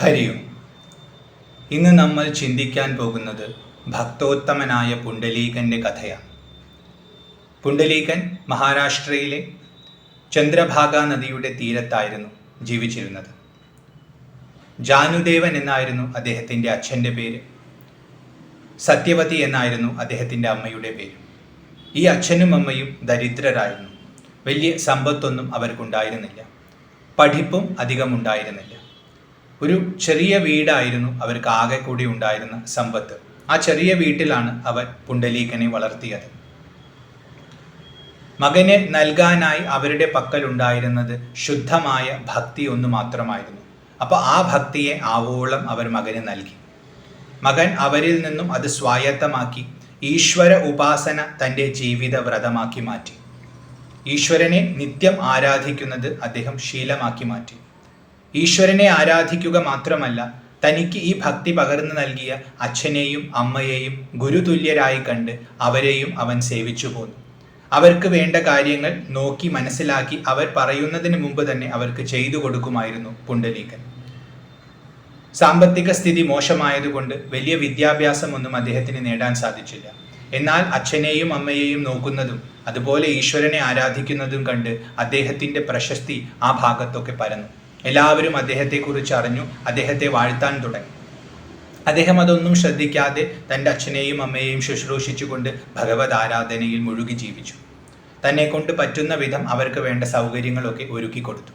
ഹരിയും. ഇന്ന് നമ്മൾ ചിന്തിക്കാൻ പോകുന്നത് ഭക്തോത്തമനായ പുണ്ടലീകന്റെ കഥയാണ്. പുണ്ടലീകൻ മഹാരാഷ്ട്രയിലെ ചന്ദ്രഭാഗ നദിയുടെ തീരത്തായിരുന്നു ജീവിച്ചിരുന്നത്. ജാനുദേവൻ എന്നായിരുന്നു അദ്ദേഹത്തിന്റെ അച്ഛന്റെ പേര്. സത്യവതി എന്നായിരുന്നു അദ്ദേഹത്തിന്റെ അമ്മയുടെ പേര്. ഈ അച്ഛനും അമ്മയും ദരിദ്രരായിരുന്നു. വലിയ സമ്പത്തൊന്നും അവർക്കുണ്ടായിരുന്നില്ല. പഠിപ്പും അധികം ഉണ്ടായിരുന്നില്ല ഒരു ചെറിയ വീടായിരുന്നു അവർക്ക് ആകെ കൂടി ഉണ്ടായിരുന്ന സമ്പത്ത്. ആ ചെറിയ വീട്ടിലാണ് അവർ പുണ്ടലീകനെ വളർത്തിയത്. മകനെ നൽകാനായി അവരുടെ പക്കൽ ഉണ്ടായിരുന്നത് ശുദ്ധമായ ഭക്തി ഒന്ന് മാത്രമായിരുന്നു. അപ്പോൾ ആ ഭക്തിയെ ആവോളം അവർ മകന് നൽകി. മകൻ അവരിൽ നിന്നും അത് സ്വായത്തമാക്കി ഈശ്വര ഉപാസന തന്റെ ജീവിത വ്രതമാക്കി മാറ്റി. ഈശ്വരനെ നിത്യം ആരാധിക്കുന്നത് അദ്ദേഹം ശീലമാക്കി മാറ്റി. ഈശ്വരനെ ആരാധിക്കുക മാത്രമല്ല തനിക്ക് ഈ ഭക്തി പകർന്നു നൽകിയ അച്ഛനെയും അമ്മയെയും ഗുരുതുല്യരായി കണ്ട് അവരെയും അവൻ സേവിച്ചു പോന്നു. അവർക്ക് വേണ്ട കാര്യങ്ങൾ നോക്കി മനസ്സിലാക്കി അവർ പറയുന്നതിന് മുമ്പ് തന്നെ അവർക്ക് ചെയ്തു കൊടുക്കുമായിരുന്നു പുണ്ഡലീകൻ. സാമ്പത്തിക സ്ഥിതി മോശമായതുകൊണ്ട് വലിയ വിദ്യാഭ്യാസമൊന്നും അദ്ദേഹത്തിന് നേടാൻ സാധിച്ചില്ല. എന്നാൽ അച്ഛനെയും അമ്മയെയും നോക്കുന്നതും അതുപോലെ ഈശ്വരനെ ആരാധിക്കുന്നതും കണ്ട് അദ്ദേഹത്തിന്റെ പ്രശസ്തി ആ ഭാഗത്തൊക്കെ പരന്നു. എല്ലാവരും അദ്ദേഹത്തെക്കുറിച്ച് അറിഞ്ഞു അദ്ദേഹത്തെ വാഴ്ത്താൻ തുടങ്ങി. അദ്ദേഹം അതൊന്നും ശ്രദ്ധിക്കാതെ തന്റെ അച്ഛനെയും അമ്മയെയും ശുശ്രൂഷിച്ചുകൊണ്ട് ഭഗവത് ആരാധനയിൽ മുഴുകി ജീവിച്ചു. തന്നെ കൊണ്ട് പറ്റുന്ന വിധം അവർക്ക് വേണ്ട സൗകര്യങ്ങളൊക്കെ ഒരുക്കി കൊടുത്തു.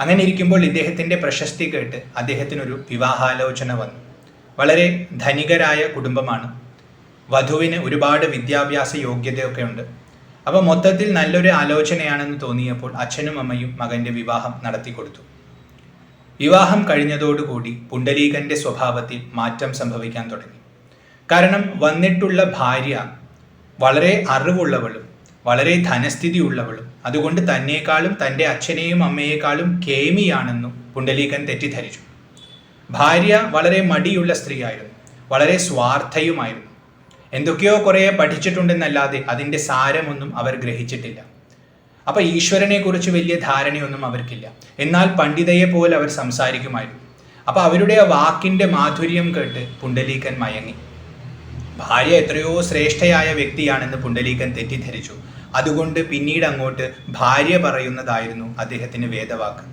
അങ്ങനെ ഇരിക്കുമ്പോൾ ഇദ്ദേഹത്തിന്റെ പ്രശസ്തി കേട്ട് അദ്ദേഹത്തിനൊരു വിവാഹാലോചന വന്നു. വളരെ ധനികരായ കുടുംബമാണ്. വധുവിന് ഒരുപാട് വിദ്യാഭ്യാസ യോഗ്യതയൊക്കെ ഉണ്ട്. അപ്പോൾ മൊത്തത്തിൽ നല്ലൊരു ആലോചനയാണെന്ന് തോന്നിയപ്പോൾ അച്ഛനും അമ്മയും മകന്റെ വിവാഹം നടത്തി കൊടുത്തു വിവാഹം കഴിഞ്ഞതോടുകൂടി പുണ്ടരീകന്റെ സ്വഭാവത്തിൽ മാറ്റം സംഭവിക്കാൻ തുടങ്ങി. കാരണം വന്നിട്ടുള്ള ഭാര്യ വളരെ അറിവുള്ളവളും വളരെ ധനസ്ഥിതി ഉള്ളവളും അതുകൊണ്ട് തന്നെക്കാളും തന്റെ അച്ഛനെയും അമ്മയെക്കാളും കേമിയാണെന്നും പുണ്ടലീകൻ തെറ്റിദ്ധരിച്ചു. ഭാര്യ വളരെ മടിയുള്ള സ്ത്രീയായിരുന്നു വളരെ സ്വാർത്ഥയുമായിരുന്നു. എന്തൊക്കെയോ കുറേ പഠിച്ചിട്ടുണ്ടെന്നല്ലാതെ അതിന്റെ സാരമൊന്നും അവർ ഗ്രഹിച്ചിട്ടില്ല. അപ്പോൾ ഈശ്വരനെക്കുറിച്ച് വലിയ ധാരണയൊന്നും അവർക്കില്ല. എന്നാൽ പണ്ഡിതയെ പോലെ അവർ സംസാരിക്കുമായിരുന്നു. അപ്പോൾ അവരുടെ ആ വാക്കിന്റെ മാധുര്യം കേട്ട് പുണ്ടലീകൻ മയങ്ങി. ഭാര്യ എത്രയോ ശ്രേഷ്ഠയായ വ്യക്തിയാണെന്ന് പുണ്ടലീകൻ തെറ്റിദ്ധരിച്ചു. അതുകൊണ്ട് പിന്നീട് അങ്ങോട്ട് ഭാര്യ പറയുന്നതായിരുന്നു അദ്ദേഹത്തിന് വേദവാക്ക്.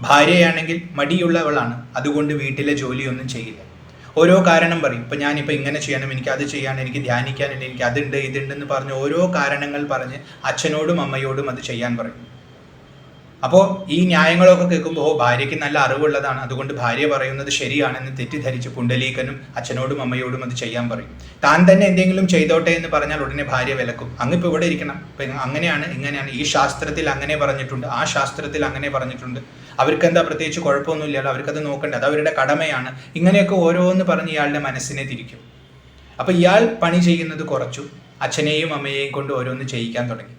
ഭാര്യയാണെങ്കിൽ മടിയുള്ളവളാണ്. അതുകൊണ്ട് വീട്ടിലെ ജോലിയൊന്നും ചെയ്യില്ല. ഓരോ കാരണം പറയും. ഇപ്പം ഞാനിപ്പോൾ ഇങ്ങനെ ചെയ്യണം എനിക്ക് അത് ചെയ്യാൻ എനിക്ക് ധ്യാനിക്കാനുണ്ട് എനിക്ക് അതുണ്ട് ഇതുണ്ടെന്ന് പറഞ്ഞ് ഓരോ കാരണങ്ങൾ പറഞ്ഞ് അച്ഛനോടും അമ്മയോടും അത് ചെയ്യാൻ പറയും. അപ്പോൾ ഈ ന്യായങ്ങളൊക്കെ കേൾക്കുമ്പോൾ ഭാര്യയ്ക്ക് നല്ല അറിവുള്ളതാണ്. അതുകൊണ്ട് ഭാര്യ പറയുന്നത് ശരിയാണെന്ന് തെറ്റിദ്ധരിച്ച് പുണ്ടലീകനും അച്ഛനോടും അമ്മയോടും അത് ചെയ്യാൻ പറയും. താൻ തന്നെ എന്തെങ്കിലും ചെയ്തോട്ടെ എന്ന് പറഞ്ഞാൽ ഉടനെ ഭാര്യ വിലക്കും. അങ്ങിപ്പോൾ ഇവിടെ ഇരിക്കണം. അങ്ങനെയാണ് ഇങ്ങനെയാണ്. ഈ ശാസ്ത്രത്തിൽ അങ്ങനെ പറഞ്ഞിട്ടുണ്ട് ആ ശാസ്ത്രത്തിൽ അങ്ങനെ പറഞ്ഞിട്ടുണ്ട്. അവർക്ക് എന്താ പ്രത്യേകിച്ച് കുഴപ്പമൊന്നുമില്ലല്ലോ അവർക്കത് നോക്കണ്ട അത് അവരുടെ കടമയാണ്. ഇങ്ങനെയൊക്കെ ഓരോന്ന് പറഞ്ഞ് ഇയാളുടെ മനസ്സിനെ തിരിക്കും. അപ്പോൾ ഇയാൾ പണി ചെയ്യുന്നത് കുറച്ചു അച്ഛനെയും അമ്മയെയും കൊണ്ട് ഓരോന്ന് ചെയ്യിക്കാൻ തുടങ്ങി.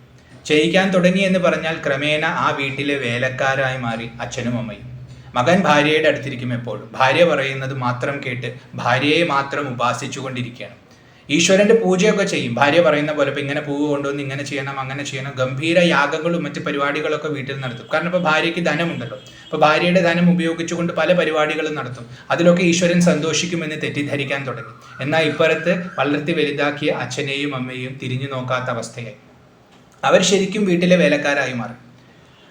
ചെയ്യിക്കാൻ തുടങ്ങി എന്ന് പറഞ്ഞാൽ ക്രമേണ ആ വീട്ടിലെ വേലക്കാരായി മാറി അച്ഛനും അമ്മയും. മകൻ ഭാര്യയുടെ അടുത്തിരിക്കും എപ്പോഴും. ഭാര്യ പറയുന്നത് മാത്രം കേട്ട് ഭാര്യയെ മാത്രം ഉപാസിച്ചുകൊണ്ടിരിക്കുകയാണ്. ഈശ്വരന്റെ പൂജയൊക്കെ ചെയ്യും. ഭാര്യ പറയുന്ന പോലെ ഇപ്പം ഇങ്ങനെ പൂവ് കൊണ്ടുവന്ന് ഇങ്ങനെ ചെയ്യണം അങ്ങനെ ചെയ്യണം ഗംഭീര യാഗങ്ങളും മറ്റ് പരിപാടികളൊക്കെ വീട്ടിൽ നടത്തും. കാരണം ഇപ്പോൾ ഭാര്യയ്ക്ക് ധനമുണ്ടല്ലോ. അപ്പോൾ ഭാര്യയുടെ ധനം ഉപയോഗിച്ചുകൊണ്ട് പല പരിപാടികളും നടത്തും. അതിലൊക്കെ ഈശ്വരൻ സന്തോഷിക്കുമെന്ന് തെറ്റിദ്ധരിക്കാൻ തുടങ്ങി. എന്നാൽ ഇപ്പുറത്ത് വളർത്തി വലുതാക്കിയ അച്ഛനെയും അമ്മയെയും തിരിഞ്ഞു നോക്കാത്ത അവസ്ഥയായി. അവർ ശരിക്കും വീട്ടിലെ വേലക്കാരായി മാറി.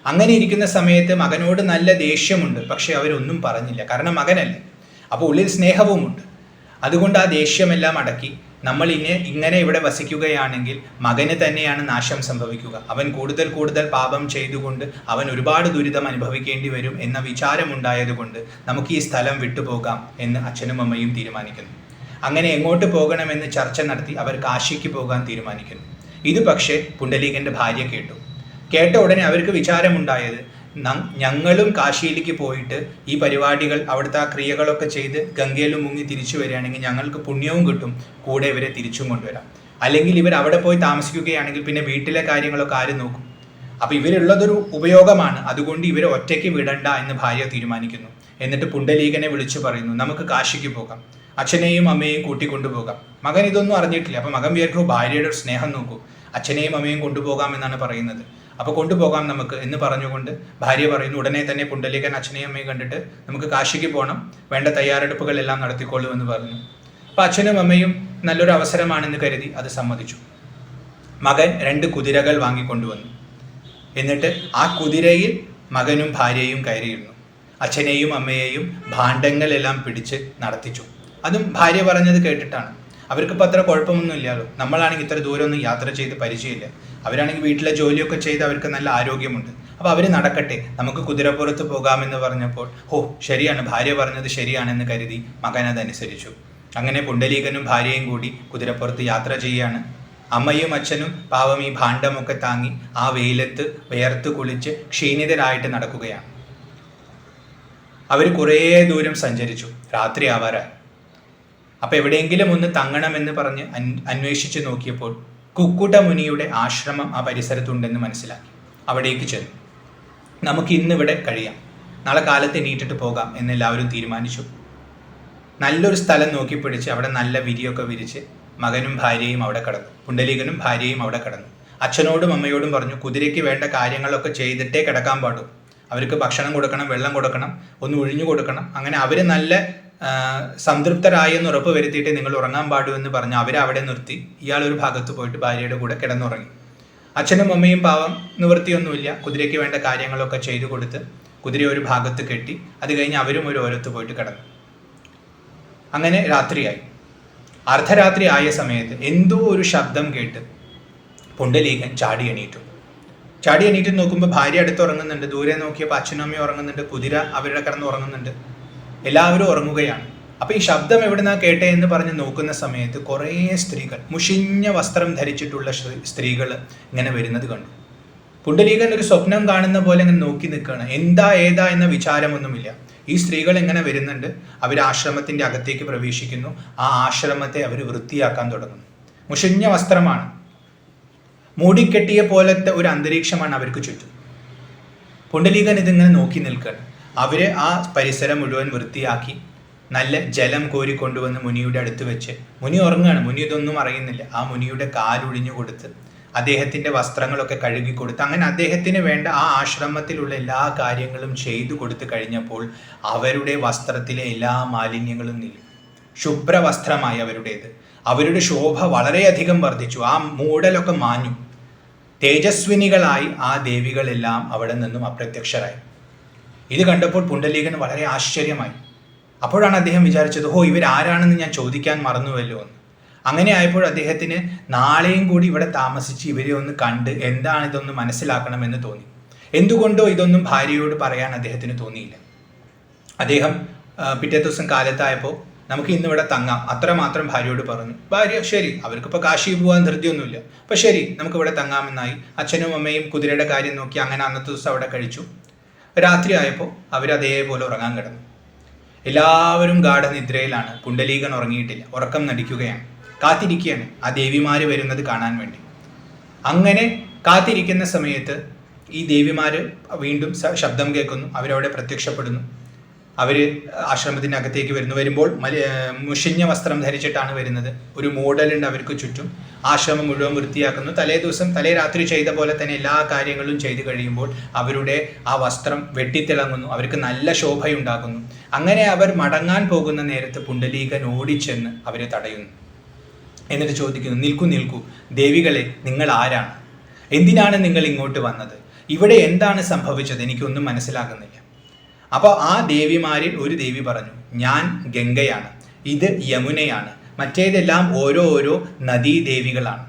അങ്ങനെ ഇരിക്കുന്ന സമയത്ത് മകനോട് നല്ല ദേഷ്യമുണ്ട്. പക്ഷെ അവരൊന്നും പറഞ്ഞില്ല. കാരണം മകനല്ലേ. അപ്പോൾ ഉള്ളിൽ സ്നേഹവുമുണ്ട്. അതുകൊണ്ട് ആ ദേഷ്യമെല്ലാം അടക്കി നമ്മൾ ഇനി ഇങ്ങനെ ഇവിടെ വസിക്കുകയാണെങ്കിൽ മകന് തന്നെയാണ് നാശം സംഭവിക്കുക. അവൻ കൂടുതൽ കൂടുതൽ പാപം ചെയ്തുകൊണ്ട് അവൻ ഒരുപാട് ദുരിതം അനുഭവിക്കേണ്ടി വരും എന്ന വിചാരമുണ്ടായതുകൊണ്ട് നമുക്ക് ഈ സ്ഥലം വിട്ടുപോകാം എന്ന് അച്ഛനും അമ്മയും തീരുമാനിക്കുന്നു. അങ്ങനെ എങ്ങോട്ട് പോകണമെന്ന് ചർച്ച നടത്തി അവർ കാശിക്ക് പോകാൻ തീരുമാനിക്കുന്നു. ഇത് പക്ഷേ പുണ്ഡലീകന്റെ ഭാര്യ കേട്ടു. കേട്ട ഉടനെ അവർക്ക് വിചാരമുണ്ടായത് ഞങ്ങളും കാശിയിലേക്ക് പോയിട്ട് ഈ പരിപാടികൾ അവിടുത്തെ ആ ക്രിയകളൊക്കെ ചെയ്ത് ഗംഗയിലും മുങ്ങി തിരിച്ചു വരികയാണെങ്കിൽ ഞങ്ങൾക്ക് പുണ്യവും കിട്ടും. കൂടെ ഇവരെ തിരിച്ചും കൊണ്ടുവരാം. അല്ലെങ്കിൽ ഇവർ അവിടെ പോയി താമസിക്കുകയാണെങ്കിൽ പിന്നെ വീട്ടിലെ കാര്യങ്ങളൊക്കെ ആര് നോക്കും? അപ്പൊ ഇവരുള്ളതൊരു ഉപയോഗമാണ്. അതുകൊണ്ട് ഇവരെ ഒറ്റയ്ക്ക് വിടണ്ട എന്ന് ഭാര്യ തീരുമാനിക്കുന്നു. എന്നിട്ട് പുണ്ടലീകനെ വിളിച്ചു പറയുന്നു നമുക്ക് കാശിക്ക് പോകാം. അച്ഛനെയും അമ്മയെയും കൂട്ടിക്കൊണ്ടുപോകാം മകൻ ഇതൊന്നും അറിഞ്ഞിട്ടില്ല. അപ്പൊ മകൻ വിചാരിക്കും ഭാര്യയുടെ സ്നേഹം നോക്കൂ. അച്ഛനെയും അമ്മയും കൊണ്ടുപോകാം എന്നാണ് പറയുന്നത്. അപ്പോൾ കൊണ്ടുപോകാം നമുക്ക് എന്ന് പറഞ്ഞുകൊണ്ട് ഭാര്യ പറയുന്നു ഉടനെ തന്നെ പുണ്ടലീകൻ അച്ഛനെയും അമ്മയും കണ്ടിട്ട് നമുക്ക് കാശിക്ക് പോകണം വേണ്ട തയ്യാറെടുപ്പുകൾ എല്ലാം നടത്തിക്കൊള്ളൂ എന്ന് പറഞ്ഞു. അപ്പോൾ അച്ഛനും അമ്മയും നല്ലൊരു അവസരമാണെന്ന് കരുതി അത് സമ്മതിച്ചു. മകൻ രണ്ട് കുതിരകൾ വാങ്ങിക്കൊണ്ടുവന്നു. എന്നിട്ട് ആ കുതിരയിൽ മകനും ഭാര്യയും കയറിയിരുന്നു. അച്ഛനെയും അമ്മയെയും ഭാണ്ഡങ്ങളെല്ലാം പിടിച്ച് നടത്തിച്ചു. അതും ഭാര്യ പറഞ്ഞത് കേട്ടിട്ടാണ്. അവർക്കിപ്പോൾ അത്ര കുഴപ്പമൊന്നുമില്ലല്ലോ. നമ്മളാണെങ്കിൽ ഇത്ര ദൂരമൊന്നും യാത്ര ചെയ്ത് പരിചയമില്ല. അവരാണെങ്കിൽ വീട്ടിലെ ജോലിയൊക്കെ ചെയ്ത് അവർക്ക് നല്ല ആരോഗ്യമുണ്ട്. അപ്പോൾ അവർ നടക്കട്ടെ നമുക്ക് കുതിരപ്പുറത്ത് പോകാമെന്ന് പറഞ്ഞപ്പോൾ ഹോ ശരിയാണ് ഭാര്യ പറഞ്ഞത് ശരിയാണെന്ന് കരുതി മകൻ അതനുസരിച്ചു. അങ്ങനെ പുണ്ടലീകനും ഭാര്യയും കൂടി കുതിരപ്പുറത്ത് യാത്ര ചെയ്യാണ് അമ്മയും അച്ഛനും പാവം ഈ ഭാണ്ഡമൊക്കെ താങ്ങി ആ വെയിലത്ത് വേർത്ത് കുളിച്ച് ക്ഷീണിതരായിട്ട് നടക്കുകയാണ്. അവർ കുറേ ദൂരം സഞ്ചരിച്ചു. രാത്രി ആവാറായി. അപ്പോൾ എവിടെയെങ്കിലും ഒന്ന് തങ്ങണമെന്ന് പറഞ്ഞ് അന്വേഷിച്ച് നോക്കിയപ്പോൾ കുക്കുട്ട മുനിയുടെ ആശ്രമം ആ പരിസരത്തുണ്ടെന്ന് മനസ്സിലാക്കി. അവിടേക്ക് ചെന്നു. നമുക്ക് ഇന്നിവിടെ കഴിയാം. നാളെ കാലത്തെ നീട്ടിട്ട് പോകാം എന്നെല്ലാവരും തീരുമാനിച്ചു. നല്ലൊരു സ്ഥലം നോക്കി പിടിച്ച് അവിടെ നല്ല വിരിയൊക്കെ വിരിച്ച് മകനും ഭാര്യയും അവിടെ കടന്നു. പുണ്ടലീകനും ഭാര്യയും അവിടെ കടന്നു. അച്ഛനോടും അമ്മയോടും പറഞ്ഞു കുതിരയ്ക്ക് വേണ്ട കാര്യങ്ങളൊക്കെ ചെയ്തിട്ടേ കിടക്കാൻ പാടും അവർക്ക് ഭക്ഷണം കൊടുക്കണം വെള്ളം കൊടുക്കണം ഒന്ന് ഒഴിഞ്ഞു കൊടുക്കണം. അങ്ങനെ അവർ നല്ല സംതൃപ്തരായി എന്ന് ഉറപ്പ് വരുത്തിയിട്ട് നിങ്ങൾ ഉറങ്ങാൻ പാടൂ എന്ന് പറഞ്ഞ് അവരെ അവിടെ നിർത്തി. ഇയാൾ ഒരു ഭാഗത്ത് പോയിട്ട് ഭാര്യയുടെ കൂടെ കിടന്നുറങ്ങി. അച്ഛനും അമ്മയും പാവം നിവൃത്തിയൊന്നുമില്ല. കുതിരയ്ക്ക് വേണ്ട കാര്യങ്ങളൊക്കെ ചെയ്തു കൊടുത്ത് കുതിര ഒരു ഭാഗത്ത് കെട്ടി അത് കഴിഞ്ഞ് അവരും ഒരു ഓരത്ത് പോയിട്ട് കിടന്നു. അങ്ങനെ രാത്രിയായി. അർദ്ധരാത്രി ആയ സമയത്ത് എന്തോ ഒരു ശബ്ദം കേട്ട് പുണ്ടലീകൻ ചാടി എണീറ്റു. ചാടി എണീറ്റ് നോക്കുമ്പോൾ ഭാര്യ അടുത്ത് ഉറങ്ങുന്നുണ്ട്. ദൂരെ നോക്കിയപ്പോൾ അച്ഛനും അമ്മയും ഉറങ്ങുന്നുണ്ട്. കുതിര അവരുടെ കിടന്ന് ഉറങ്ങുന്നുണ്ട്. എല്ലാവരും ഉറങ്ങുകയാണ്. അപ്പൊ ഈ ശബ്ദം എവിടുന്നാ കേട്ടേ എന്ന് പറഞ്ഞ് നോക്കുന്ന സമയത്ത് കുറേ സ്ത്രീകൾ മുഷിഞ്ഞ വസ്ത്രം ധരിച്ചിട്ടുള്ള സ്ത്രീകൾ ഇങ്ങനെ വരുന്നത് കണ്ടു. പുണ്ടലീകൻ ഒരു സ്വപ്നം കാണുന്ന പോലെ ഇങ്ങനെ നോക്കി നിൽക്കുകയാണ് എന്താ ഏതാ എന്ന വിചാരമൊന്നുമില്ല. ഈ സ്ത്രീകൾ എങ്ങനെ വരുന്നുണ്ട്. അവർ ആശ്രമത്തിന്റെ അകത്തേക്ക് പ്രവേശിക്കുന്നു. ആ ആശ്രമത്തെ അവർ വൃത്തിയാക്കാൻ തുടങ്ങുന്നു. മുഷിഞ്ഞ വസ്ത്രമാണ്. മൂടിക്കെട്ടിയ പോലത്തെ ഒരു അന്തരീക്ഷമാണ് അവർക്ക് ചുറ്റും. പുണ്ടലീകൻ ഇതിങ്ങനെ നോക്കി നിൽക്കുകയാണ് അവർ ആ പരിസരം മുഴുവൻ വൃത്തിയാക്കി നല്ല ജലം കോരി കൊണ്ടുവന്ന് മുനിയുടെ അടുത്ത് വെച്ച്. മുനി ഉറങ്ങുകയാണ് മുനി ഇതൊന്നും അറിയുന്നില്ല. ആ മുനിയുടെ കാലൊഴിഞ്ഞു കൊടുത്ത് അദ്ദേഹത്തിന്റെ വസ്ത്രങ്ങളൊക്കെ കഴുകി കൊടുത്ത് അങ്ങനെ അദ്ദേഹത്തിന് വേണ്ട ആ ആശ്രമത്തിലുള്ള എല്ലാ കാര്യങ്ങളും ചെയ്തു കൊടുത്തു കഴിഞ്ഞപ്പോൾ അവരുടെ വസ്ത്രത്തിലെ എല്ലാ മാലിന്യങ്ങളും നീങ്ങി ശുഭ്രവസ്ത്രമായി അവരുടേത്. അവരുടെ ശോഭ വളരെയധികം വർദ്ധിച്ചു. ആ മൂടലൊക്കെ മാഞ്ഞു. തേജസ്വിനികളായി ആ ദേവികളെല്ലാം അവിടെ നിന്നും അപ്രത്യക്ഷരായി. ഇത് കണ്ടപ്പോൾ പുണ്ടലീകൻ വളരെ ആശ്ചര്യമായി. അപ്പോഴാണ് അദ്ദേഹം വിചാരിച്ചത് ഓ ഇവരാരാണെന്ന് ഞാൻ ചോദിക്കാൻ മറന്നുവല്ലോ എന്ന്. അങ്ങനെ ആയപ്പോൾ അദ്ദേഹത്തിന് നാളെയും കൂടി ഇവിടെ താമസിച്ച് ഇവരെ ഒന്ന് കണ്ട് എന്താണ് ഇതൊന്ന് മനസ്സിലാക്കണമെന്ന് തോന്നി. എന്തുകൊണ്ടോ ഇതൊന്നും ഭാര്യയോട് പറയാൻ അദ്ദേഹത്തിന് തോന്നിയില്ല. അദ്ദേഹം പിറ്റേ ദിവസം കാലത്തായപ്പോൾ നമുക്ക് ഇന്ന് ഇവിടെ തങ്ങാം. അത്രമാത്രം ഭാര്യയോട് പറഞ്ഞു. ഭാര്യ ശരി അവർക്കിപ്പോൾ കാശി പോകാൻ ധൃതിയൊന്നുമില്ല. അപ്പോൾ ശരി നമുക്ക് ഇവിടെ തങ്ങാമെന്നായി. അച്ഛനും അമ്മയും കുതിരയുടെ കാര്യം നോക്കി അങ്ങനെ അന്നത്തെ ദിവസം അവിടെ കഴിച്ചു. രാത്രി ആയപ്പോൾ അവർ അതേപോലെ ഉറങ്ങാൻ കിടന്നു. എല്ലാവരും ഗാഠനിദ്രയിലാണ് പുണ്ടലീകൻ ഉറങ്ങിയിട്ടില്ല. ഉറക്കം നടിക്കുകയാണ്. കാത്തിരിക്കുകയാണ്. ആ ദേവിമാര് വരുന്നത് കാണാൻ വേണ്ടി. അങ്ങനെ കാത്തിരിക്കുന്ന സമയത്ത് ഈ ദേവിമാര് വീണ്ടും ശബ്ദം കേൾക്കുന്നു. അവരവിടെ പ്രത്യക്ഷപ്പെടുന്നു. അവർ ആശ്രമത്തിനകത്തേക്ക് വരുന്നു. വരുമ്പോൾ മലി മുഷിഞ്ഞ വസ്ത്രം ധരിച്ചിട്ടാണ് വരുന്നത്. ഒരു മൂടലുണ്ട് അവർക്ക് ചുറ്റും. ആശ്രമം മുഴുവൻ വൃത്തിയാക്കുന്നു. തലേ ദിവസം തലേ രാത്രി ചെയ്ത പോലെ തന്നെ എല്ലാ കാര്യങ്ങളും ചെയ്തു കഴിയുമ്പോൾ അവരുടെ ആ വസ്ത്രം വെട്ടിത്തിളങ്ങുന്നു. അവർക്ക് നല്ല ശോഭയുണ്ടാകുന്നു അങ്ങനെ അവർ മടങ്ങാൻ പോകുന്ന നേരത്ത് പുണ്ടലീകൻ ഓടിച്ചെന്ന് അവരെ തടയുന്നു. എന്നിട്ട് ചോദിക്കുന്നു നിൽക്കൂ നിൽക്കൂ. ദേവികളെ നിങ്ങൾ ആരാണ്? എന്തിനാണ് നിങ്ങൾ ഇങ്ങോട്ട് വന്നത്? ഇവിടെ എന്താണ് സംഭവിച്ചത്? എനിക്കൊന്നും മനസ്സിലാകുന്നില്ല. അപ്പോൾ ആ ദേവിമാരിൽ ഒരു ദേവി പറഞ്ഞു ഞാൻ ഗംഗയാണ് ഇത് യമുനയാണ് മറ്റേതെല്ലാം ഓരോ ഓരോ നദീദേവികളാണ്.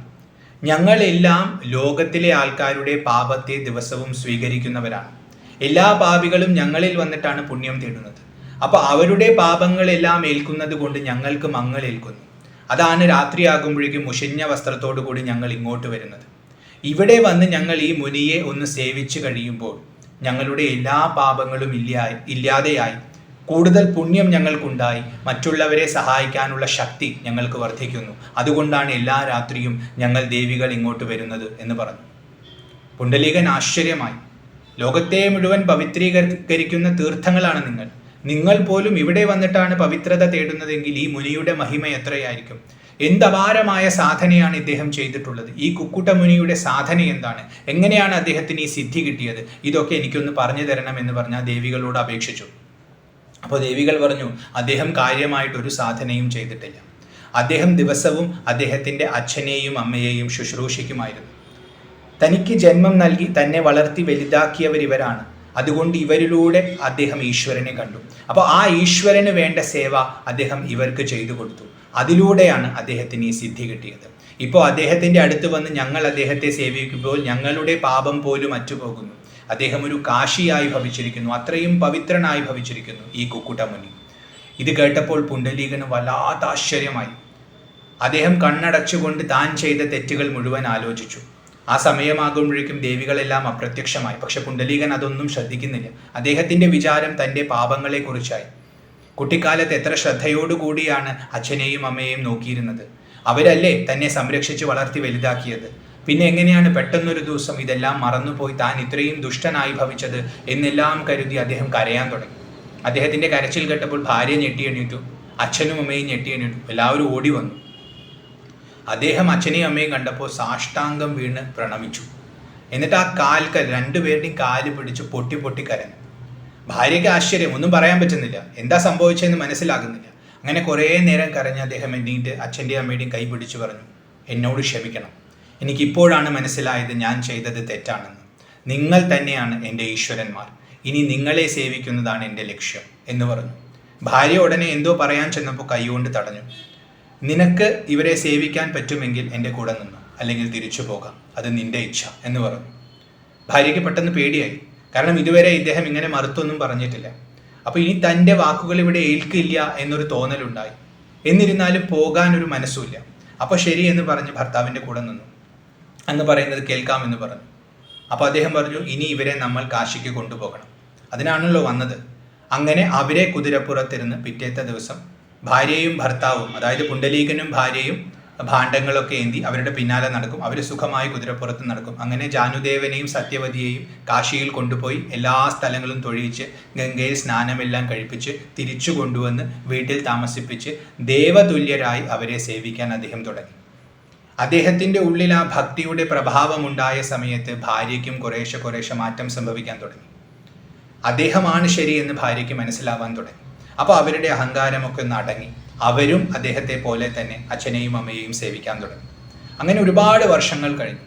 ഞങ്ങളെല്ലാം ലോകത്തിലെ ആൾക്കാരുടെ പാപത്തെ ദിവസവും സ്വീകരിക്കുന്നവരാണ്. എല്ലാ പാപികളും ഞങ്ങളിൽ വന്നിട്ടാണ് പുണ്യം തേടുന്നത്. അപ്പോൾ അവരുടെ പാപങ്ങളെല്ലാം ഏൽക്കുന്നത് കൊണ്ട് ഞങ്ങൾക്ക് മങ്ങളേൽക്കുന്നു അതാണ് രാത്രിയാകുമ്പോഴേക്കും മുഷിഞ്ഞ വസ്ത്രത്തോടു കൂടി ഞങ്ങൾ ഇങ്ങോട്ട് വരുന്നത്. ഇവിടെ വന്ന് ഞങ്ങൾ ഈ മുനിയെ ഒന്ന് സേവിച്ചു കഴിയുമ്പോൾ ഞങ്ങളുടെ എല്ലാ പാപങ്ങളും ഇല്ലായി ഇല്ലാതെയായി. കൂടുതൽ പുണ്യം ഞങ്ങൾക്കുണ്ടായി. മറ്റുള്ളവരെ സഹായിക്കാനുള്ള ശക്തി ഞങ്ങൾക്ക് വർദ്ധിക്കുന്നു. അതുകൊണ്ടാണ് എല്ലാ രാത്രിയും ഞങ്ങൾ ദേവികൾ ഇങ്ങോട്ട് വരുന്നത് എന്ന് പറഞ്ഞു. പുണ്ഡലീകൻ ആശ്ചര്യമായി. ലോകത്തെ മുഴുവൻ പവിത്രീകരിക്കുന്ന തീർത്ഥങ്ങളാണ് നിങ്ങൾ. നിങ്ങൾ പോലും ഇവിടെ വന്നിട്ടാണ് പവിത്രത തേടുന്നതെങ്കിൽ ഈ മുനിയുടെ മഹിമ എത്രയായിരിക്കും? എന്ത് അപാരമായ സാധനയാണ് ഇദ്ദേഹം ചെയ്തിട്ടുള്ളത്? ഈ കുക്കുട്ടമുനിയുടെ സാധന എന്താണ്? എങ്ങനെയാണ് അദ്ദേഹത്തിന് ഈ സിദ്ധി കിട്ടിയത്? ഇതൊക്കെ എനിക്കൊന്ന് പറഞ്ഞു തരണം എന്ന് പറഞ്ഞ ദേവികളോട് അപേക്ഷിച്ചു. അപ്പോൾ ദേവികൾ പറഞ്ഞു അദ്ദേഹം കാര്യമായിട്ട് ഒരു സാധനയും ചെയ്തിട്ടില്ല. അദ്ദേഹം ദിവസവും അദ്ദേഹത്തിന്റെ അച്ഛനെയും അമ്മയെയും ശുശ്രൂഷിക്കുമായിരുന്നു തനിക്ക് ജന്മം നൽകി തന്നെ വളർത്തി വലുതാക്കിയവർ ഇവരാണ് അതുകൊണ്ട് ഇവരിലൂടെ അദ്ദേഹം ഈശ്വരനെ കണ്ടു. അപ്പോൾ ആ ഈശ്വരന് വേണ്ട സേവ അദ്ദേഹം ഇവർക്ക് ചെയ്തു കൊടുത്തു. അതിലൂടെയാണ് അദ്ദേഹത്തിന് ഈ സിദ്ധി കിട്ടിയത്. ഇപ്പോൾ അദ്ദേഹത്തിന്റെ അടുത്ത് വന്ന് ഞങ്ങൾ അദ്ദേഹത്തെ സേവിക്കുമ്പോൾ ഞങ്ങളുടെ പാപം പോലും അറ്റുപോകുന്നു. അദ്ദേഹം ഒരു കാശിയായി ഭവിച്ചിരിക്കുന്നു. അത്രയും പവിത്രനായി ഭവിച്ചിരിക്കുന്നു ഈ കുക്കുട്ടമുനി. ഇത് കേട്ടപ്പോൾ പുണ്ടലീകന് വല്ലാത്ത ആശ്ചര്യമായി. അദ്ദേഹം കണ്ണടച്ചുകൊണ്ട് താൻ ചെയ്ത തെറ്റുകൾ മുഴുവൻ ആലോചിച്ചു. ആ സമയമാകുമ്പോഴേക്കും ദേവികളെല്ലാം അപ്രത്യക്ഷമായി. പക്ഷെ പുണ്ഡലീകൻ അതൊന്നും ശ്രദ്ധിക്കുന്നില്ല. അദ്ദേഹത്തിന്റെ വിചാരം തന്റെ പാപങ്ങളെക്കുറിച്ചായി. കുട്ടിക്കാലത്ത് എത്ര ശ്രദ്ധയോടുകൂടിയാണ് അച്ഛനെയും അമ്മയെയും നോക്കിയിരുന്നത്. അവരല്ലേ തന്നെ സംരക്ഷിച്ച് വളർത്തി വലുതാക്കിയത്. പിന്നെ എങ്ങനെയാണ് പെട്ടെന്നൊരു ദിവസം ഇതെല്ലാം മറന്നുപോയി താൻ ഇത്രയും ദുഷ്ടനായി ഭവിച്ചത് എന്നെല്ലാം കരുതി അദ്ദേഹം കരയാൻ തുടങ്ങി. അദ്ദേഹത്തിന്റെ കരച്ചിൽ കേട്ടപ്പോൾ ഭാര്യ ഞെട്ടിയെണീറ്റു. അച്ഛനും അമ്മയും ഞെട്ടിയെണീറ്റു. എല്ലാവരും ഓടി വന്നു. അദ്ദേഹം അച്ഛനെയും അമ്മയും കണ്ടപ്പോൾ സാഷ്ടാംഗം വീണ് പ്രണമിച്ചു. എന്നിട്ട് ആ കാൽക്കൽ രണ്ടുപേരുടെയും കാൽ പിടിച്ച് പൊട്ടി പൊട്ടി കരഞ്ഞു. ഭാര്യയ്ക്ക് ആശ്ചര്യം ഒന്നും പറയാൻ പറ്റുന്നില്ല. എന്താ സംഭവിച്ചതെന്ന് മനസ്സിലാകുന്നില്ല. അങ്ങനെ കുറേ നേരം കരഞ്ഞ് അദ്ദേഹം എണ്ണീറ്റ് അച്ഛന്റെയും അമ്മയുടെയും കൈ പിടിച്ചു പറഞ്ഞു എന്നോട് ക്ഷമിക്കണം. എനിക്കിപ്പോഴാണ് മനസ്സിലായത് ഞാൻ ചെയ്തത് തെറ്റാണെന്ന്. നിങ്ങൾ തന്നെയാണ് എന്റെ ഈശ്വരന്മാർ. ഇനി നിങ്ങളെ സേവിക്കുന്നതാണ് എന്റെ ലക്ഷ്യം എന്ന് പറഞ്ഞു. ഭാര്യ ഉടനെ എന്തോ പറയാൻ ചെന്നപ്പോൾ കൈകൊണ്ട് തടഞ്ഞു. നിനക്ക് ഇവരെ സേവിക്കാൻ പറ്റുമെങ്കിൽ എന്റെ കൂടെ നിന്നു അല്ലെങ്കിൽ തിരിച്ചു പോകാം. അത് നിന്റെ ഇച്ഛ എന്ന് പറഞ്ഞു. ഭാര്യയ്ക്ക് പെട്ടെന്ന് പേടിയായി. കാരണം ഇതുവരെ ഇദ്ദേഹം ഇങ്ങനെ മറുത്തൊന്നും പറഞ്ഞിട്ടില്ല. അപ്പോൾ ഇനി തന്റെ വാക്കുകൾ ഇവിടെ ഏൽക്കില്ല എന്നൊരു തോന്നലുണ്ടായി. എന്നിരുന്നാലും പോകാൻ ഒരു മനസ്സുമില്ല. അപ്പോൾ ശരി എന്ന് പറഞ്ഞ് ഭർത്താവിന്റെ കൂടെ നിന്നു. എന്ന് പറയുന്നത് കേൾക്കാമെന്ന് പറഞ്ഞു. അപ്പോൾ അദ്ദേഹം പറഞ്ഞു ഇനി ഇവരെ നമ്മൾ കാശിക്ക് കൊണ്ടുപോകണം. അതിനാണല്ലോ വന്നത്. അങ്ങനെ അവരെ കുതിരപ്പുറത്തിരുന്ന് പിറ്റേത്തെ ദിവസം ഭാര്യയും ഭർത്താവും അതായത് പുണ്ടലീകനും ഭാര്യയും ഭാണ്ഡങ്ങളൊക്കെ ഏന്തി അവരുടെ പിന്നാലെ നടക്കും. അവർ സുഖമായി കുതിരപ്പുറത്ത് നടക്കും. അങ്ങനെ ജാനുദേവനെയും സത്യവതിയെയും കാശിയിൽ കൊണ്ടുപോയി എല്ലാ സ്ഥലങ്ങളും തൊഴിയിച്ച് ഗംഗയിൽ സ്നാനമെല്ലാം കഴിപ്പിച്ച് തിരിച്ചു കൊണ്ടുവന്ന് വീട്ടിൽ താമസിപ്പിച്ച് ദേവതുല്യരായി അവരെ സേവിക്കാൻ അദ്ദേഹം തുടങ്ങി. അദ്ദേഹത്തിന്റെ ഉള്ളിൽ ആ ഭക്തിയുടെ പ്രഭാവമുണ്ടായ സമയത്ത് ഭാര്യയ്ക്കും കുറേശ്ശെ കുറേശ്ശെ മാറ്റം സംഭവിക്കാൻ തുടങ്ങി. അദ്ദേഹമാണ് ശരി എന്ന് ഭാര്യയ്ക്ക് മനസ്സിലാവാൻ തുടങ്ങി. അപ്പോൾ അവരുടെ അഹങ്കാരമൊക്കെ ഒന്ന് അടങ്ങി. അവരും അദ്ദേഹത്തെ പോലെ തന്നെ അച്ഛനെയും അമ്മയെയും സേവിക്കാൻ തുടങ്ങി. അങ്ങനെ ഒരുപാട് വർഷങ്ങൾ കഴിഞ്ഞു.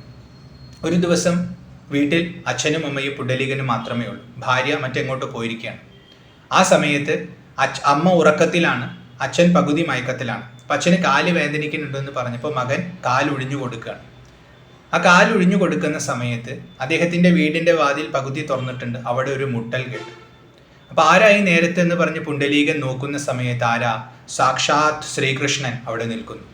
ഒരു ദിവസം വീട്ടിൽ അച്ഛനും അമ്മയും പുഡലികനും മാത്രമേ ഉള്ളൂ. ഭാര്യ മറ്റെങ്ങോട്ട് പോയിരിക്കുകയാണ്. ആ സമയത്ത് അമ്മ ഉറക്കത്തിലാണ്. അച്ഛൻ പകുതി മയക്കത്തിലാണ്. അപ്പം അച്ഛന് കാൽ വേദനിക്കുന്നുണ്ടെന്ന് പറഞ്ഞപ്പോൾ മകൻ കാലൊഴിഞ്ഞു കൊടുക്കുകയാണ്. ആ കാലൊഴിഞ്ഞു കൊടുക്കുന്ന സമയത്ത് അദ്ദേഹത്തിന്റെ വീടിന്റെ വാതിൽ പകുതി തുറന്നിട്ടുണ്ട്. അവിടെ ഒരു മുട്ടൽ കേട്ടു. അപ്പൊ ആരായി നേരത്തെ എന്ന് പറഞ്ഞ് പുണ്ഡലീകൻ നോക്കുന്ന സമയത്ത് ആരാ? സാക്ഷാത് ശ്രീകൃഷ്ണൻ അവിടെ നിൽക്കുന്നു.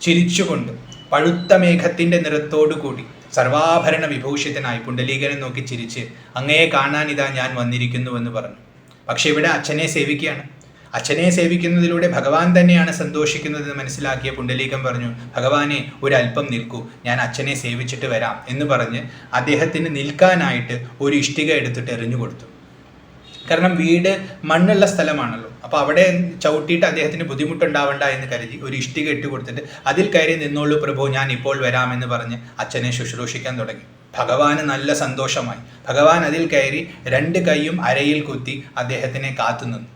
ചിരിച്ചുകൊണ്ട് പഴുത്ത മേഘത്തിന്റെ നിറത്തോടു കൂടി സർവാഭരണ വിഭൂഷിതനായി പുണ്ഡലീകനെ നോക്കി ചിരിച്ച് അങ്ങയെ കാണാൻ ഇതാ ഞാൻ വന്നിരിക്കുന്നു എന്ന് പറഞ്ഞു. പക്ഷെ ഇവിടെ അച്ഛനെ സേവിക്കുകയാണ്. അച്ഛനെ സേവിക്കുന്നതിലൂടെ ഭഗവാൻ തന്നെയാണ് സന്തോഷിക്കുന്നതെന്ന് മനസ്സിലാക്കിയ പുണ്ഡലീകം പറഞ്ഞു ഭഗവാനെ ഒരല്പം നിൽക്കൂ ഞാൻ അച്ഛനെ സേവിച്ചിട്ട് വരാം എന്ന് പറഞ്ഞ് അദ്ദേഹത്തിന് നിൽക്കാനായിട്ട് ഒരു ഇഷ്ടിക എടുത്തിട്ട് എറിഞ്ഞു കൊടുത്തു കാരണം വീട് മണ്ണുള്ള സ്ഥലമാണല്ലോ. അപ്പോൾ അവിടെ ചവിട്ടിയിട്ട് അദ്ദേഹത്തിന് ബുദ്ധിമുട്ടുണ്ടാവണ്ട എന്ന് കരുതി ഒരു ഇഷ്ടിക ഇട്ട് കൊടുത്തിട്ട് അതിൽ കയറി നിന്നോളൂ പ്രഭു ഞാൻ ഇപ്പോൾ വരാമെന്ന് പറഞ്ഞ് അച്ഛനെ ശുശ്രൂഷിക്കാൻ തുടങ്ങി. ഭഗവാന് നല്ല സന്തോഷമായി. ഭഗവാൻ അതിൽ കയറി രണ്ട് കൈയും അരയിൽ കുത്തി അദ്ദേഹത്തിനെ കാത്തുനിന്നു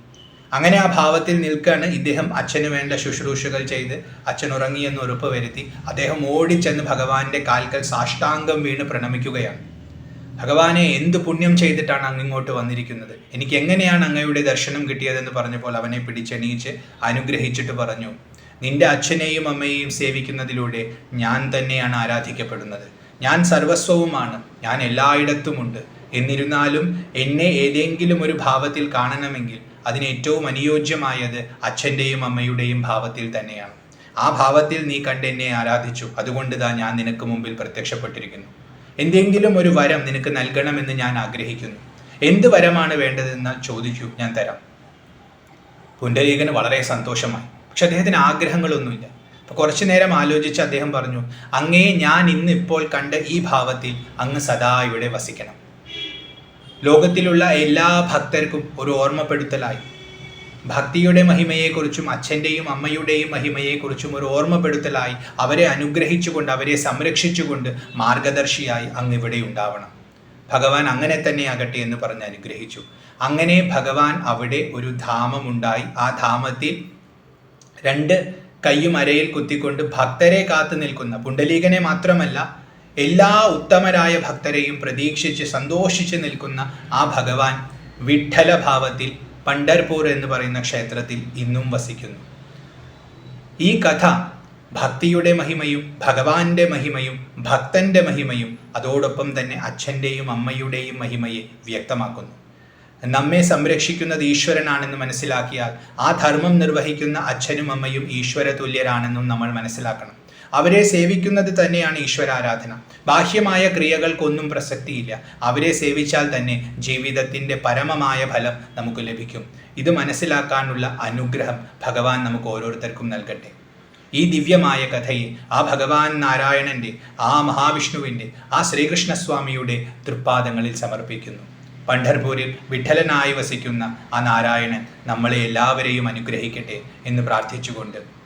അങ്ങനെ ആ ഭാവത്തിൽ നിൽക്കാണ് ഇദ്ദേഹം അച്ഛന് വേണ്ട ശുശ്രൂഷകൾ ചെയ്ത് അച്ഛൻ ഉറങ്ങിയെന്ന് ഉറപ്പ് വരുത്തി അദ്ദേഹം ഓടിച്ചെന്ന് ഭഗവാന്റെ കാൽക്കൽ സാഷ്ടാംഗം വീണ് പ്രണമിക്കുകയാണ്. ഭഗവാനെ എന്ത് പുണ്യം ചെയ്തിട്ടാണ് അങ്ങ് ഇങ്ങോട്ട് വന്നിരിക്കുന്നത്? എനിക്ക് എങ്ങനെയാണ് അങ്ങയുടെ ദർശനം കിട്ടിയതെന്ന് പറഞ്ഞപ്പോൾ അവനെ പിടിച്ചെണീച്ച് അനുഗ്രഹിച്ചിട്ട് പറഞ്ഞു നിന്റെ അച്ഛനെയും അമ്മയെയും സേവിക്കുന്നതിലൂടെ ഞാൻ തന്നെയാണ് ആരാധിക്കപ്പെടുന്നത്. ഞാൻ സർവസ്വവുമാണ്. ഞാൻ എല്ലായിടത്തുമുണ്ട്. എന്നിരുന്നാലും എന്നെ ഏതെങ്കിലും ഒരു ഭാവത്തിൽ കാണണമെങ്കിൽ അതിന് ഏറ്റവും അനുയോജ്യമായത് അച്ഛന്റെയും അമ്മയുടെയും ഭാവത്തിൽ തന്നെയാണ്. ആ ഭാവത്തിൽ നീ കണ്ടെന്നെ ആരാധിച്ചു. അതുകൊണ്ട് താ ഞാൻ നിനക്ക് മുമ്പിൽ പ്രത്യക്ഷപ്പെട്ടിരിക്കുന്നു. എന്തെങ്കിലും ഒരു വരം നിനക്ക് നൽകണമെന്ന് ഞാൻ ആഗ്രഹിക്കുന്നു. എന്ത് വരമാണ് വേണ്ടതെന്ന് ചോദിച്ചു ഞാൻ തരാം. പുണ്ടരീകന് വളരെ സന്തോഷമായി. പക്ഷെ അദ്ദേഹത്തിന് ആഗ്രഹങ്ങളൊന്നുമില്ല. അപ്പൊ കുറച്ചു നേരം ആലോചിച്ച് അദ്ദേഹം പറഞ്ഞു അങ്ങേ ഞാൻ ഇന്ന് ഇപ്പോൾ കണ്ട ഈ ഭാവത്തിൽ അങ്ങ് സദാ ഇവിടെ വസിക്കണം. ലോകത്തിലുള്ള എല്ലാ ഭക്തർക്കും ഒരു ഓർമ്മപ്പെടുത്തലായി. ഭക്തിയുടെ മഹിമയെക്കുറിച്ചും അച്ഛന്റെയും അമ്മയുടെയും മഹിമയെക്കുറിച്ചും ഒരു ഓർമ്മപ്പെടുത്തലായി അവരെ അനുഗ്രഹിച്ചുകൊണ്ട് അവരെ സംരക്ഷിച്ചുകൊണ്ട് മാർഗദർശിയായി അങ്ങ് ഇവിടെ ഉണ്ടാവണം. ഭഗവാൻ അങ്ങനെ തന്നെ ആകട്ടെ എന്ന് പറഞ്ഞ് അനുഗ്രഹിച്ചു. അങ്ങനെ ഭഗവാൻ അവിടെ ഒരു ധാമമുണ്ടായി. ആ ധാമത്തിൽ രണ്ട് കയ്യും അരയിൽ കുത്തിക്കൊണ്ട് ഭക്തരെ കാത്തു നിൽക്കുന്ന പുണ്ഡലീകനെ മാത്രമല്ല എല്ലാ ഉത്തമരായ ഭക്തരെയും പ്രതീക്ഷിച്ച് സന്തോഷിച്ച് നിൽക്കുന്ന ആ ഭഗവാൻ വിഠല പണ്ടർപൂർ എന്ന് പറയുന്ന ക്ഷേത്രത്തിൽ ഇന്നും വസിക്കുന്നു. ഈ കഥ ഭക്തിയുടെ മഹിമയും ഭഗവാന്റെ മഹിമയും ഭക്തന്റെ മഹിമയും അതോടൊപ്പം തന്നെ അച്ഛന്റെയും അമ്മയുടെയും മഹിമയെ വ്യക്തമാക്കുന്നു. നമ്മെ സംരക്ഷിക്കുന്നത് ഈശ്വരനാണെന്ന് മനസ്സിലാക്കിയാൽ ആ ധർമ്മം നിർവഹിക്കുന്ന അച്ഛനും അമ്മയും ഈശ്വര തുല്യരാണെന്നും നമ്മൾ മനസ്സിലാക്കണം. അവരെ സേവിക്കുന്നത് തന്നെയാണ് ഈശ്വരാരാധന. ബാഹ്യമായ ക്രിയകൾക്കൊന്നും പ്രസക്തിയില്ല. അവരെ സേവിച്ചാൽ തന്നെ ജീവിതത്തിന്റെ പരമമായ ഫലം നമുക്ക് ലഭിക്കും. ഇത് മനസ്സിലാക്കാനുള്ള അനുഗ്രഹം ഭഗവാൻ നമുക്ക് ഓരോരുത്തർക്കും നൽകട്ടെ. ഈ ദിവ്യമായ കഥയെ ആ ഭഗവാൻ നാരായണന്റെ ആ മഹാവിഷ്ണുവിന്റെ ആ ശ്രീകൃഷ്ണസ്വാമിയുടെ തൃപ്പാദങ്ങളിൽ സമർപ്പിക്കുന്നു. പണ്ഡർപൂരിൽ വിഠലനായി വസിക്കുന്ന ആ നാരായണൻ നമ്മളെ എല്ലാവരെയും അനുഗ്രഹിക്കട്ടെ എന്ന് പ്രാർത്ഥിച്ചുകൊണ്ട്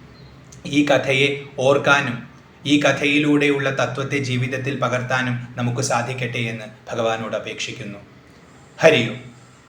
ഈ കഥയെ ഓർക്കാനും ഈ കഥയിലൂടെയുള്ള തത്വത്തെ ജീവിതത്തിൽ പകർത്താനും നമുക്ക് സാധിക്കട്ടെ എന്ന് ഭഗവാനോട് അപേക്ഷിക്കുന്നു. ഹരിയും.